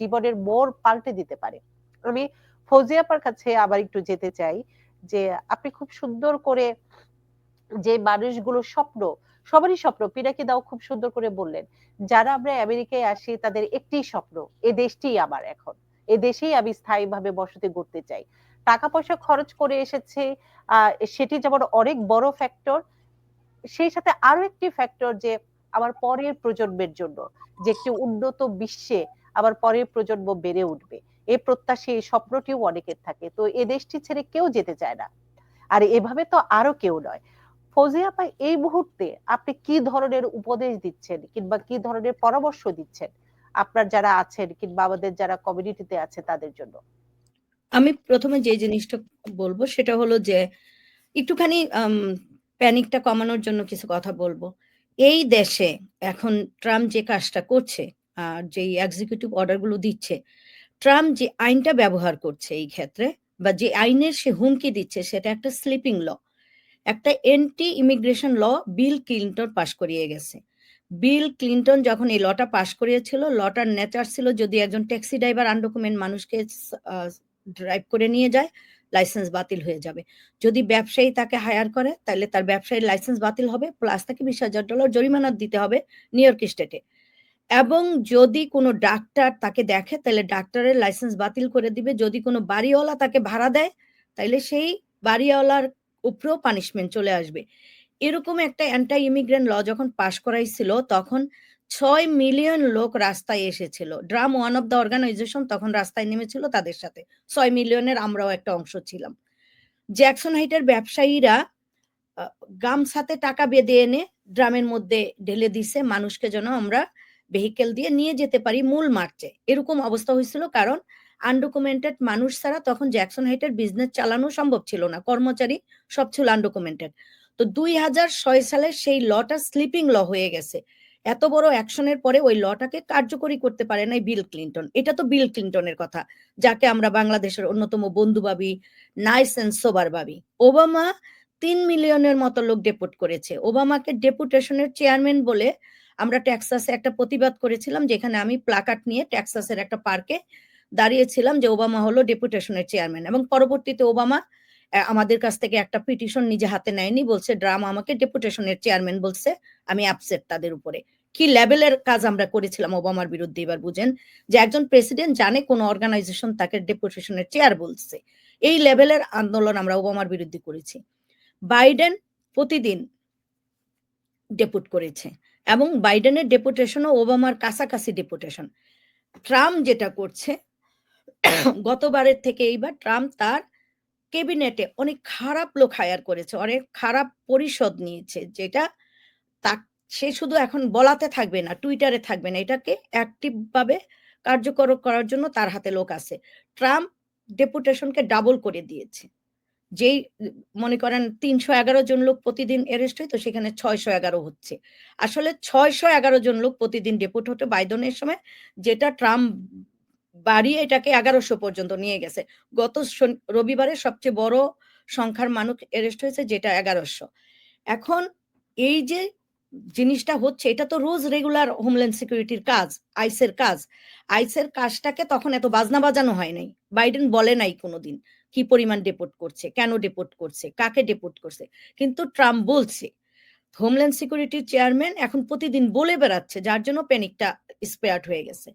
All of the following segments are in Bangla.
জীবনের মোড় পাল্টে দিতে পারে। আমি ফৌজিয়াপার কাছে আবার একটু যেতে চাই যে, আপনি খুব সুন্দর করে যে মানুষগুলো স্বপ্ন, সবারই স্বপ্ন, পিনাকি দাও খুব সুন্দর করে বললেন, যারা আমরা আমেরিকায় আসি তাদের একটি স্বপ্ন, এ দেশটি আমার এখন, এ দেশেই আমি স্থায়ীভাবে বসতি করতে চাই। টাকা পয়সা খরচ করে এসেছে সেটি যেমন অনেক বড় ফ্যাক্টর সেই সাথে আরও একটি ফ্যাক্টর যে, আমার পরের প্রজন্মের জন্য, যে একটি উন্নত বিশ্বে আবার পরের প্রজন্ম বেড়ে উঠবে। এই প্রত্যাশী এই স্বপ্নটিও অনেকের থাকে। তো এ দেশটি ছেড়ে কেউ যেতে চায় না। আর এভাবে তো আরও কেউ নয়। ফৌজিয়া পাই এই মুহূর্তে আপনি কি ধরনের উপদেশ দিচ্ছেন কিংবা কি ধরনের পরামর্শ দিচ্ছেন? আপনার যারা আছেন কিংবা আমাদের যারা কমিউনিটিতে আছে তাদের জন্য। আমি প্রথমে যে জিনিসটা বলব সেটা হলো যে, একটুখানি প্যানিকটা কমানোর জন্য কিছু কথা বলব। এই দেশে এখন ট্রাম্প যে কাজটা করছে আর যে এক্সিকিউটিভ অর্ডারগুলো দিচ্ছে, ট্রাম্প যে আইনটা ব্যবহার করছে এই ক্ষেত্রে বা যে আইনের সে হুমকি দিচ্ছে সেটা একটা স্লিপিং ল একটা anti immigration law Bill Clinton পাশ করিয়ে গেছে। বিল ক্লিন্টন যখন এই লটা পাশ করিয়েছিল লটার নেচার ছিল যদি একজন ট্যাক্সি ড্রাইভার আনডকুমেন্ট মানুষকে ড্রাইভ করে নিয়ে যায় লাইসেন্স বাতিল হয়ে যাবে। যদি ব্যবসায়ী তাকে হায়ার করে, তাহলে তার ব্যবসায়ীর লাইসেন্স বাতিল হবে প্লাস তাকে বিশ হাজার ডলার জরিমানা দিতে হবে নিউ ইয়র্ক স্টেটে এবং যদি কোনো ডাক্তার তাকে দেখে, তাহলে ডাক্তারের লাইসেন্স বাতিল করে দিবে। যদি কোনো বাড়িওয়ালা তাকে ভাড়া দেয়, তাহলে সেই বাড়িওয়ালার উপরেও পানিশমেন্ট চলে আসবে। এরকম একটা অ্যান্টাই ইমিগ্রেন্ট ল যখন পাশ করাইছিল, তখন ছয় মিলিয়ন লোক রাস্তায় এসেছিল। DRUM one of the organisation তখন রাস্তায় নেমেছিল তাদের সাথে। ছয় মিলিয়নের আমরাও একটা অংশ ছিলাম। জ্যাকসন হাইটের ব্যবসায়ীরা গামছাতে টাকা বেঁধে এনে ড্রামের মধ্যে ঢেলে দিছে। মানুষকে যেন আমরা ভেহিকেল দিয়ে নিয়ে যেতে পারি মূল মার্চে। এরকম অবস্থা হয়েছিল কারণ আনডকুমেন্টেড মানুষ ছাড়া তখন জ্যাকসন হাইটের বিজনেস চালানো সম্ভব ছিল না। কর্মচারী সব ছিল আনডকুমেন্টেড তো দুই হাজার ছয় সালে সেই লটা স্লিপিং ল হয়ে গেছে। এত বড় অ্যাকশনের পরে ওই লটাকে কার্যকরী করতে পারে নাই বিল ক্লিন্টন এটা তো বিল ক্লিন্টনের কথা, যাকে আমরা বাংলাদেশের অন্যতম বন্ধু ভাবি নাইস এন্ড সোবার ভাবি। ওবামা তিন মিলিয়নের মতো লোক ডেপুট করেছে। ওবামাকে ডেপুটেশনের চেয়ারম্যান বলে আমরা টেক্সাসে একটা প্রতিবাদ করেছিলাম যেখানে আমি প্লাকার্ড নিয়ে ট্যাক্সাসের একটা পার্কে দাঁড়িয়েছিলাম যে ওবামা হলো ডেপুটেশনের চেয়ারম্যান এবং পরবর্তীতে ওবামা আমাদের কাছ থেকে একটা পিটিশন নিজে হাতে নেয়নি, বলছে, ড্রাম আমাকে ডেপুটেশনের চেয়ারম্যান বলছে, আমি আপসেট তাদের উপরে। কি লেভেলের কাজ আমরা করেছিলাম ওবামার বিরুদ্ধে এবার বুঝেন? যে একজন প্রেসিডেন্ট জানে কোন অর্গানাইজেশন তাকে ডেপুটেশনের চেয়ার বলছে। এই লেভেলের আন্দোলন আমরা ওবামার বিরুদ্ধে করেছি। বাইডেন প্রতিদিন ডেপুট করেছে। এবং বাইডেনের ডেপুটেশনও ওবামার কাছাকাছি ডেপুটেশন ট্রাম্প যেটা করছে, গতবারের থেকে এইবার ট্রাম্প তার কেবিনেটে অনেক খারাপ লোক হায়ার করেছে, অনেক খারাপ পরিষদ নিয়েছে, যেটা তা সে শুধু এখন বলাতে থাকবে না, টুইটারে থাকবে না, এটাকে অ্যাক্টিভভাবে কার্যকর করার জন্য তার হাতে লোক আছে। ট্রাম্প ডেপুটেশনকে ডাবল করে দিয়েছে। যেই, মনে করেন তিনশো এগারো জন লোক প্রতিদিন অ্যারেস্ট হয়, তো সেখানে ছয়শো এগারো হচ্ছে। আসলে ছয়শো এগারো জন লোক প্রতিদিন ডেপুট হতে বাইডনের সময়, যেটা ট্রাম্প বাড়িয়ে এটাকে এগারোশো পর্যন্ত নিয়ে গেছে। গত রবিবারে সবচেয়ে বড় সংখ্যার মানুষ অ্যারেস্ট হয়েছে, যেটা এগারোশো। এখন এই যে জিনিসটা হচ্ছে, এটা তো রোজ রেগুলার হোমল্যান্ড সিকিউরিটির কাজ আইসের কাজ। আইসের কাজটাকে তখন এত বাজনা বাজানো হয় নাই। বাইডেন বলে নাই কোনোদিন। কি পরিমাণ ডেপোর্ট করছে, কেন ডেপোর্ট করছে, কাকে ডেপোর্ট করছে। কিন্তু ট্রাম্প বলছে হোমল্যান্ড সিকিউরিটির চেয়ারম্যান এখন প্রতিদিন বলে বেড়াচ্ছে, যার জন্য প্যানিকটা স্পেয়ার্ড হয়ে গেছে।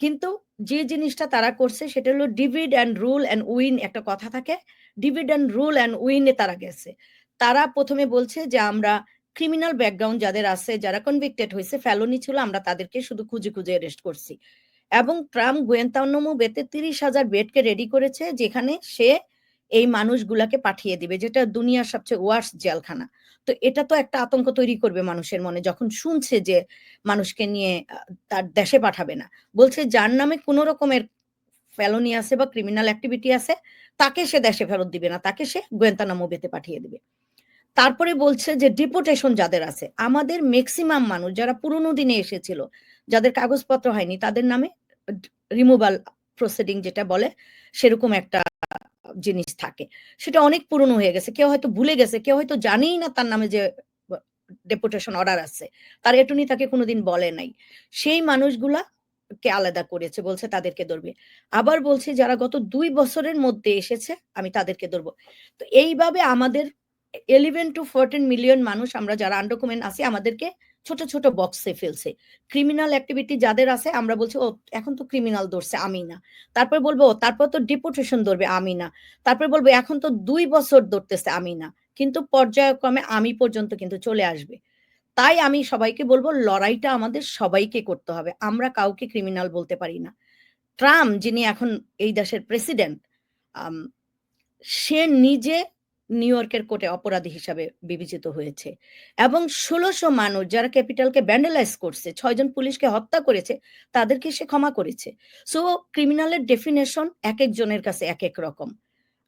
কিন্তু যে জিনিসটা তারা করছে, সেটা হলো divide and rule and win একটা কথা থাকে ডিভিড অ্যান্ড রুল অ্যান্ড উইনে তারা গেছে। তারা প্রথমে বলছে যে, আমরা ক্রিমিনাল ব্যাকগ্রাউন্ড যাদের আছে, যারা কনভিক্টেড হয়েছে ফেলোনি ছিল, আমরা তাদেরকে শুধু খুঁজে খুঁজে অ্যারেস্ট করছি। এবং ট্রাম্প গোয়েন্তান্নমু বেতে তিরিশ হাজার বেডকে রেডি করেছে, যেখানে সে এই মানুষগুলাকে পাঠিয়ে দিবে, যেটা দুনিয়ার সবচেয়ে ওয়ার্স জেলখানা। তো এটা তো একটা আতঙ্ক তৈরি করবে মানুষের মনে, যখন শুনছে যে মানুষকে নিয়ে তার দেশে পাঠাবে না। বলছে যার নামে কোনো রকমের ফেলোনি আছে বা ক্রিমিনাল অ্যাক্টিভিটি আছে, তাকে সে দেশে ফেরত দিবে না, তাকে সে গোয়েন্তানামো বেতে পাঠিয়ে দিবে। তারপরে বলছে যে ডিপোটেশন যাদের আছে, আমাদের ম্যাক্সিমাম মানুষ, যারা পুরনো দিনে এসেছিল যাদের কাগজপত্র হয়নি, তাদের নামে রিমুভাল প্রসিডিং যেটা বলে, সেরকম একটা জিনিস থাকে। সেটা অনেক পুরনো হয়ে গেছে। কেউ হয়তো ভুলে গেছে, কেউ হয়তো জানেই না তার নামে যে ডেপুটেশন অর্ডার আছে। তার এটুনি তাকে কোনোদিন বলে নাই। সেই মানুষগুলা কে আলাদা করেছে, বলছে তাদেরকে ধরবে। আবার বলছে যারা গত দুই বছরের মধ্যে এসেছে, আমি তাদেরকে ধরবো। তো এইভাবে আমাদের ইলেভেন টু ফোরটিন মিলিয়ন মানুষ, আমরা যারা আন্ডারকুমেন্ট আছি, আমাদেরকে ছোট ছোট বক্সে ফেলছে। ক্রিমিনাল অ্যাক্টিভিটি যাদের আছে, আমরা বলছি, ও, এখন তো ক্রিমিনাল ধরছে, আমি না। তারপর বলব তারপর তো ডিপোটেশন ধরবে, আমি না। তারপর বলব, এখন তো দুই বছর ধরতেছে, আমি না। কিন্তু পর্যায়ক্রমে আমি পর্যন্ত কিন্তু চলে আসবে। তাই আমি সবাইকে বলব, লড়াইটা আমাদের সবাইকে করতে হবে। আমরা কাউকে ক্রিমিনাল বলতে পারি না। ট্রাম্প, যিনি এখন এই দেশের প্রেসিডেন্ট সে নিজে নিউ ইয়র্কের কোর্টে অপরাধী হিসাবে বিবেচিত হয়েছে। এবং ষোলোশো মানুষ যারা ক্যাপিটালকে ব্যান্ডেলাইজ করছে ছয়জন পুলিশকে হত্যা করেছে, তাদেরকে সে ক্ষমা করেছে। সো ক্রিমিনালের ডেফিনেশন এক একজনের কাছে এক এক রকম।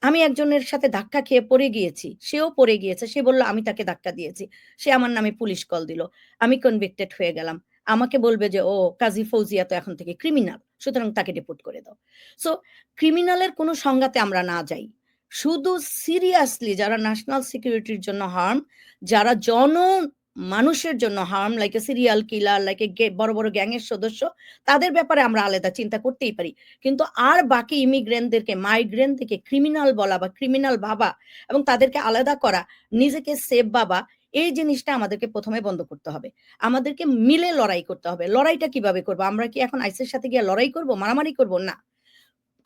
আমি একজনের সাথে ধাক্কা খেয়ে পড়ে গিয়েছি, সেও পড়ে গিয়েছে, সে বলল, আমি তাকে ধাক্কা দিয়েছি, সে আমার নামে পুলিশ কল দিল, আমি কনভিক্টেড হয়ে গেলাম। আমাকে বলবে যে, ও, কাজী ফৌজিয়া তো এখন থেকে ক্রিমিনাল সুতরাং তাকে ডিপোর্ট করে দাও। সো ক্রিমিনালের কোনো সংজ্ঞাতে আমরা না যাই। শুধু সিরিয়াসলি যারা ন্যাশনাল সিকিউরিটির জন্য হার্ম যারা জন মানুষের জন্য harm like a serial killer like a বড় বড় গ্যাংয়ের সদস্য, তাদের ব্যাপারে আমরা আলাদা চিন্তা করতেই পারি। কিন্তু আর বাকি ইমিগ্রেন্টদেরকে মাইগ্রেন্টদেরকে ক্রিমিনাল বলা বা ক্রিমিনাল ভাবা এবং তাদেরকে আলাদা করা, নিজেকে সেফ বাবা এই জিনিসটা আমাদেরকে প্রথমে বন্ধ করতে হবে। আমাদেরকে মিলে লড়াই করতে হবে। লড়াইটা কীভাবে করব? আমরা কি এখন আইসের সাথে গিয়ে লড়াই করব? মারামারি করব? না।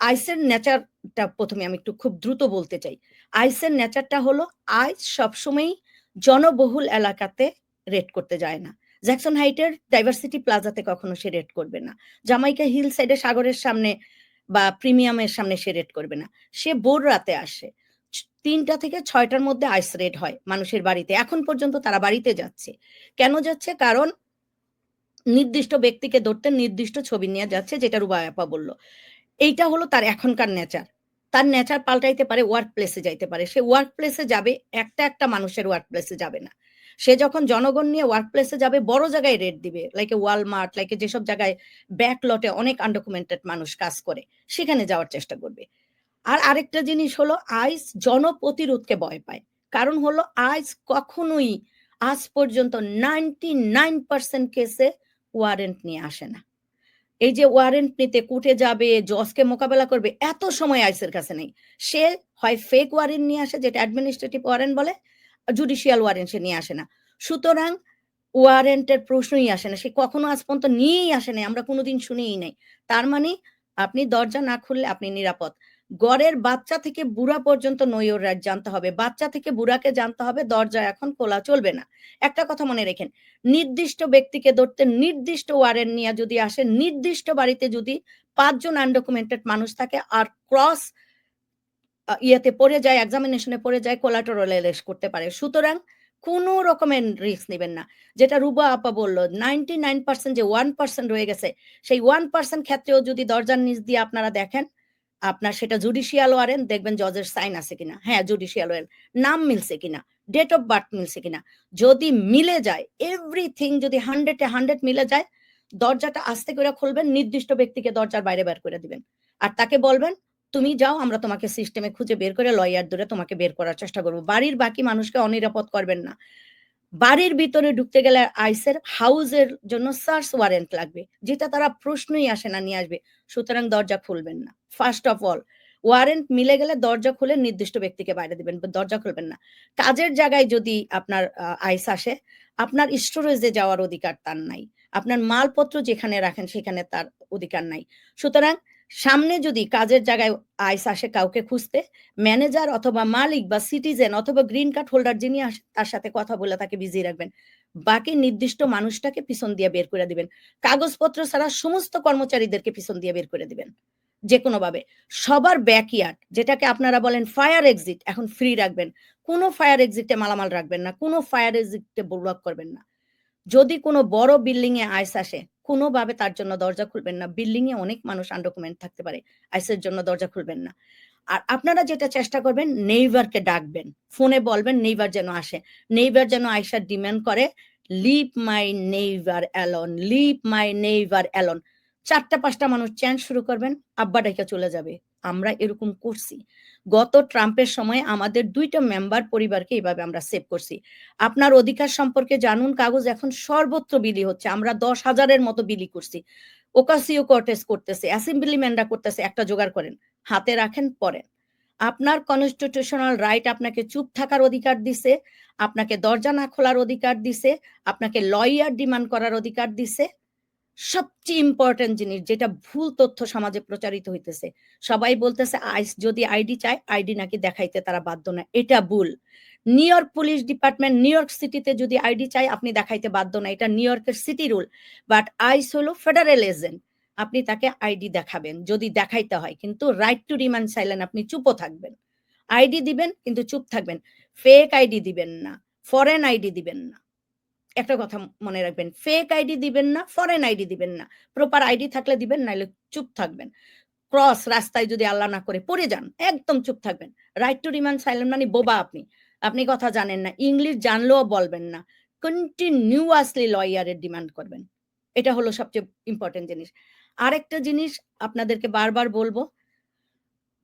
আইসের নেচারটা প্রথমে আমি একটু খুব দ্রুত বলতে চাই। আইসের নেচারটা হলো, আইস সবসময়ই জনবহুল এলাকাতে রেড করতে যায় না। জ্যাকসন হাইটের ডাইভার্সিটি প্লাজাতে কখনো সে রেড করবে না। জামাইকা হিল সাইডে সাগরের সামনে বা প্রিমিয়ামের সামনে সে রেড করবে না। সে বোর রাতে আসে। তিনটা থেকে ছয়টার মধ্যে আইস রেড হয় মানুষের বাড়িতে। এখন পর্যন্ত তারা বাড়িতে যাচ্ছে। কেন যাচ্ছে? কারণ নির্দিষ্ট ব্যক্তিকে ধরতে নির্দিষ্ট ছবি নিয়ে যাচ্ছে, যেটা রুবায়াপা বলল। এইটা হলো তার এখনকার নেচার তার নেচার পাল্টাইতে পারে ওয়ার্ক প্লেসে যাইতে পারে। সে ওয়ার্ক প্লেসে যাবে, একটা একটা মানুষের ওয়ার্ক প্লেসে যাবে না। সে যখন জনগণ নিয়ে ওয়ার্ক প্লেসে যাবে, বড় জায়গায় রেট দিবে। লাইকে ওয়ালমার্ট লাইকে যেসব জায়গায় ব্যাক লটে অনেক আনডকুমেন্টেড মানুষ কাজ করে, সেখানে যাওয়ার চেষ্টা করবে। আর আরেকটা জিনিস হলো আইস জনপ্রতিরোধকে ভয় পায়। কারণ হলো আইস কখনোই আজ পর্যন্ত নাইনটি নাইন পার্সেন্ট কেসে ওয়ারেন্ট নিয়ে আসে না। এই যে ওয়ারেন্ট নিতে কুটে যাবে, জজকে মোকাবেলা করবে, এত সময় আইসের কাছে নেই। সে হয় ফেক ওয়ারেন্ট নিয়ে আসে, যেটা অ্যাডমিনিস্ট্রেটিভ ওয়ারেন্ট বলে জুডিশিয়াল ওয়ারেন্ট সে নিয়ে আসে না। সুতরাং ওয়ারেন্টের প্রশ্নই আসে না, সে কখনো আজ পর্যন্ত নিয়েই আসে নাই, আমরা কোনোদিন শুনেই নাই। তার মানে আপনি দরজা না খুললে আপনি নিরাপদ। গড়ের বাচ্চা থেকে বুড়া পর্যন্ত নৈয়র রাইট জানতে হবে। বাচ্চা থেকে বুড়াকে জানতে হবে, দরজা এখন খোলা চলবে না। একটা কথা মনে রেখেন, নির্দিষ্ট ব্যক্তিকে ধরতে নির্দিষ্ট ওয়ারেন্ট নিয়ে যদি আসে, নির্দিষ্ট বাড়িতে যদি পাঁচজন আনডকুমেন্টেড মানুষ থাকে আর ক্রস ইয়েতে পড়ে যায় এক্সামিনেশনে পড়ে যায় কোলাটোরাল এরেস্ট করতে পারে, সুতরাং কোনো রকমের রিস্ক নেবেন না। যেটা রুবা আপা বলল নাইনটি নাইন পার্সেন্ট যে ওয়ান পার্সেন্ট রয়ে গেছে, সেই ওয়ান পার্সেন্ট ক্ষেত্রেও যদি দরজার নিচ দিয়ে আপনারা দেখেন আপনার সেটা জুডিশিয়াল ওয়ারেন্ট দেখবেন জজের সাইন আছে কিনা। হ্যাঁ জুডিশিয়াল ওয়ারেন্ট নাম মিলছে কিনা ডেট অফ বার্থ মিলছে কিনা। যদি মিলে যায় এভরিথিং যদি হান্ড্রেডে হান্ড্রেড মিলে যায়, দরজাটা আস্তে করে খুলবেন, নির্দিষ্ট ব্যক্তিকে দরজার বাইরে বের করে দিবেন। আর তাকে বলবেন, তুমি যাও, আমরা তোমাকে সিস্টেমে খুঁজে বের করে লয়ার ধরে তোমাকে বের করার চেষ্টা করব। বাড়ির বাকি মানুষকে অনিরাপদ করবেন না। বাড়ির ভিতরে ঢুকতে গেলে আইসের হাউসের জন্য সার্চ ওয়ারেন্ট লাগবে, যেটা তারা প্রশ্নই আসে না, নিয়ে আসবে। সুতরাং দরজা খুলবেন না। ফার্স্ট অফ অল ওয়ারেন্ট মিলে গেলে দরজা খুলে নির্দিষ্ট ব্যক্তিকে বাইরে দিবেন দরজা খুলবেন না। কাজের জায়গায় যদি আপনার আইস আসে, আপনার স্টোরেজে যাওয়ার অধিকার তার নাই। আপনার মালপত্র যেখানে রাখেন, সেখানে তার অধিকার নাই। সুতরাং সামনে যদি কাজের জায়গায় আইস আসে কাউকে খুঁজতে, ম্যানেজার অথবা মালিক বা সিটিজেন অথবা গ্রিন কার্ড হোল্ডার যিনি তার সাথে কথা বলে তাকে বিজি রাখবেন। বাকি নির্দিষ্ট মানুষটাকে পিছন দিয়ে বের করে দিবেন। কাগজপত্র ছাড়া সমস্ত কর্মচারীদেরকে পিছন দিয়ে বের করে দিবেন। যে কোনো ভাবে সবার ব্যাকইয়ার্ড যেটাকে আপনারা বলেন ফায়ার এক্সিট এখন ফ্রি রাখবেন। কোনো ফায়ার এক্সিটে মালামাল রাখবেন না, কোনো ফায়ার এক্সিটে ব্লক করবেন না। যদি কোনো বড় বিল্ডিং এ আইস আসে কোনোভাবে তার জন্য দরজা খুলবেন না। বিল্ডিং এ অনেক মানুষ আনডকুমেন্ট থাকতে পারে। আইসের জন্য দরজা খুলবেন না। আর আপনারা যেটা চেষ্টা করবেন নেইবারকে ডাকবেন। ফোনে বলবেন নেইবার যেন আসে। নেইবার যেন আইসার ডিমান্ড করে leave my neighbour alone leave my neighbour alone চারটা, পাঁচটা মানুষ চ্যান শুরু করবেন, আব্বা ডাইকা চলে যাবে। আমরা এরকম করছি। গত ট্রাম্পের সময় আমাদের দুইটা মেম্বার পরিবারকে এইভাবে আমরা সেভ করছি। আপনার অধিকার সম্পর্কে জানুন, কাগজ এখন সর্বত্র বিলি হচ্ছে। আমরা দশ হাজারের মতো বিলি করছি। ওকাসিও কর্টেস করতেছে অ্যাসেম্বলিম্যানরা করতেছে, একটা জোগাড় করেন, হাতে রাখেন, পড়েন। আপনার কনস্টিটিউশনাল রাইট আপনাকে চুপ থাকার অধিকার দিছে, আপনাকে দরজা না খোলার অধিকার দিছে, আপনাকে লয়ার ডিমান্ড করার অধিকার দিছে সবচেয়ে ইম্পর্টেন্ট জিনিস যেটা ভুল তথ্য সমাজে প্রচারিত হইতেছে। সবাই বলতেছে, আইস যদি আইডি চায়, আইডি নাকি দেখাইতে তারা বাধ্য না এটা ভুল। New York police department New York সিটিতে যদি আইডি চাই আপনি দেখাইতে বাধ্য না এটা নিউ ইয়র্কের সিটি রুল বাট আইস হলো ফেডারেল এজেন্ট আপনি তাকে আইডি দেখাবেন, যদি দেখাইতে হয়। কিন্তু রাইট টু রিমান্ড সাইলেন্ট আপনি চুপও থাকবেন। আইডি দিবেন, কিন্তু চুপ থাকবেন। ফেক আইডি দিবেন না। ফরেন আইডি দিবেন না। একটা কথা মনে রাখবেন ফেক আইডি দিবেন না ফরেন আইডি দিবেন না। প্রপার আইডি থাকলে দিবেন, নাইলে চুপ থাকবেন। ক্রস রাস্তায় যদি আল্লাহ না করে, পড়ে যান, একদম চুপ থাকবেন। রাইট টু রিমান্ড সাইলেন্ট মানে বোবা আপনি। আপনি কথা জানেন না, ইংলিশ জানলেও বলবেন না। কন্টিনিউয়াসলি লয়ারের ডিমান্ড করবেন। এটা হলো সবচেয়ে ইম্পর্টেন্ট জিনিস। আরেকটা জিনিস আপনাদেরকে বারবার বলব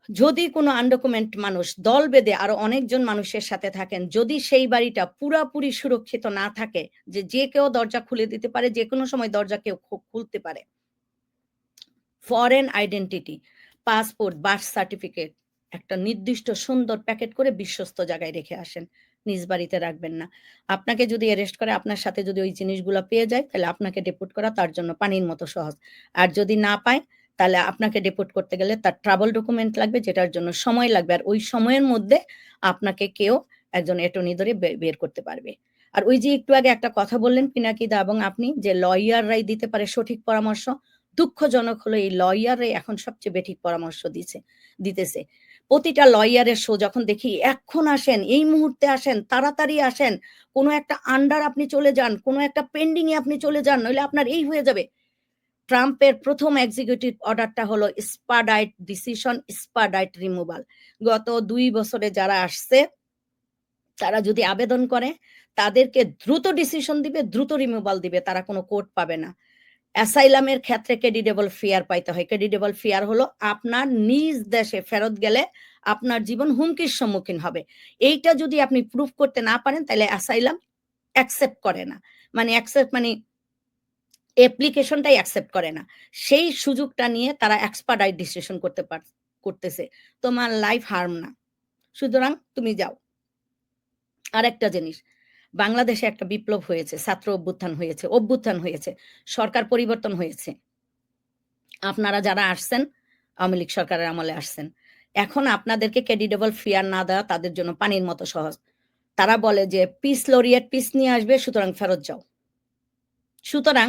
যদি কোনো আনডকুমেন্ট মানুষ দল বেঁধে আরও অনেকজন মানুষের সাথে থাকেন, যদি সেই বাড়িটা পুরাপুরি সুরক্ষিত না থাকে, যে যে কেউ দরজা খুলে দিতে পারে, যে কোনো সময় দরজা কেউ খুলতে পারে। Foreign identity passport birth certificate একটা নির্দিষ্ট সুন্দর প্যাকেট করে বিশ্বস্ত জায়গায় রেখে আসেন। নিজ বাড়িতে রাখবেন না। আপনাকে যদি অ্যারেস্ট করে, আপনার সাথে যদি ওই জিনিসগুলো পেয়ে যায়, তাহলে আপনাকে ডেপুট করা তার জন্য পানির মতো সহজ। আর যদি না পায় তাহলে আপনাকে ডেপুট করতে গেলে তার ট্রাভেল ডকুমেন্ট লাগবে, যেটার জন্য সময় লাগবে। আর ওই সময়ের মধ্যে আপনাকে কেউ একজন এটর্নি ধরে বের করতে পারবে। আর ওই যে একটু আগে একটা কথা বললেন পিনাকিদা এবং আপনি, যে লয়াররাই দিতে পারে সঠিক পরামর্শ, দুঃখজনক হলো এই লয়াররাই এখন সবচেয়ে বেঠিক পরামর্শ দিছে, দিতেছে। প্রতিটা লয়ারের শো যখন দেখি, এখন আসেন, এই মুহূর্তে আসেন, তাড়াতাড়ি আসেন, কোনো একটা আন্ডার আপনি চলে যান, কোনো একটা পেন্ডিং এ আপনি চলে যান, নইলে আপনার এই হয়ে যাবে। ট্রাম্পের প্রথম এক্সিকিউটিভ অর্ডারটা হলো স্পাডাইট ডিসিশন স্পাডাইট রিমুভাল গত দুই বছরে যারা আসছে, তারা যদি আবেদন করে, তাদেরকে দ্রুত ডিসিশন দিবে, দ্রুত রিমুভাল দিবে, তারা কোনো কোর্ট পাবে না। অ্যাসাইলামের ক্ষেত্রে ক্রেডিটেবল ফেয়ার পাইতে হয়। ক্রেডিটেবল ফেয়ার হলো আপনার নিজ দেশে ফেরত গেলে আপনার জীবন হুমকির সম্মুখীন হবে। এইটা যদি আপনি প্রুফ করতে না পারেন, তাহলে অ্যাসাইলাম অ্যাকসেপ্ট করে না। মানে অ্যাকসেপ্ট মানে অ্যাপ্লিকেশনটাই অ্যাকসেপ্ট করে না। সেই সুযোগটা নিয়ে তারা এক্সপার্টাইট ডিসিশন করতে পার, করতেছে। তোমার লাইফ হার্ম না। সুতরাং তুমি যাও। আর একটা জিনিস, বাংলাদেশে একটা বিপ্লব হয়েছে, ছাত্র অভ্যুত্থান হয়েছে অভ্যুত্থান হয়েছে, সরকার পরিবর্তন হয়েছে। আপনারা যারা আসছেন, আওয়ামী লীগ সরকারের আমলে আসছেন, এখন আপনাদেরকে ক্রেডিটেবল ফিয়ার না দেওয়া তাদের জন্য পানির মতো সহজ। তারা বলে যে পিস লরিয়েট পিস নিয়ে আসবে, সুতরাং ফেরত যাও। সুতরাং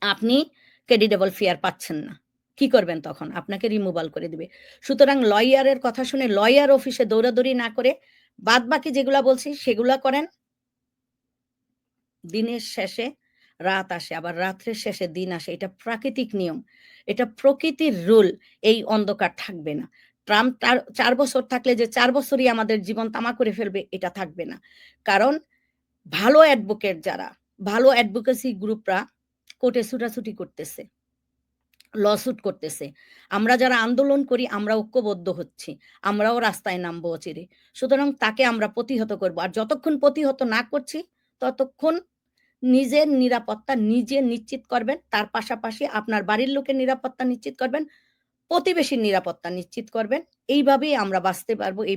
আপনি ক্রেডিটেবল ফেয়ার পাচ্ছেন না। কি করবেন তখন? আপনাকে রিমুভাল করে দিবে। সুতরাং লয়ারের কথা শুনে লয়ার অফিসে দৌড়াদৌড়ি না করে বাদ বাকি যেগুলা বলছি সেগুলা করেন। দিনের শেষে রাত আসে, আবার রাত্রের শেষে দিন আসে। এটা প্রাকৃতিক নিয়ম। এটা প্রকৃতির রুল। এই অন্ধকার থাকবে না। ট্রাম্প তার চার বছর থাকলে যে চার বছরই আমাদের জীবন তামা করে ফেলবে, এটা থাকবে না। কারণ ভালো অ্যাডভোকেট যারা, ভালো অ্যাডভোকেসি গ্রুপরা কোর্টে ছুটাছুটি করতেছে লসুট করতেছে। আমরা যারা আন্দোলন করি, আমরা ঐক্যবদ্ধ হচ্ছি, আমরাও রাস্তায় নামবো অচিরে। সুতরাং তাকে আমরা প্রতিহত করব। আর যতক্ষণ প্রতিহত না করছি, ততক্ষণ নিজের নিরাপত্তা নিজে নিশ্চিত করবেন। তার পাশাপাশি আপনার বাড়ির লোকের নিরাপত্তা নিশ্চিত করবেন, প্রতিবেশীর নিরাপত্তা নিশ্চিত করবেন। এইভাবেই আমরা বাঁচতে পারব এই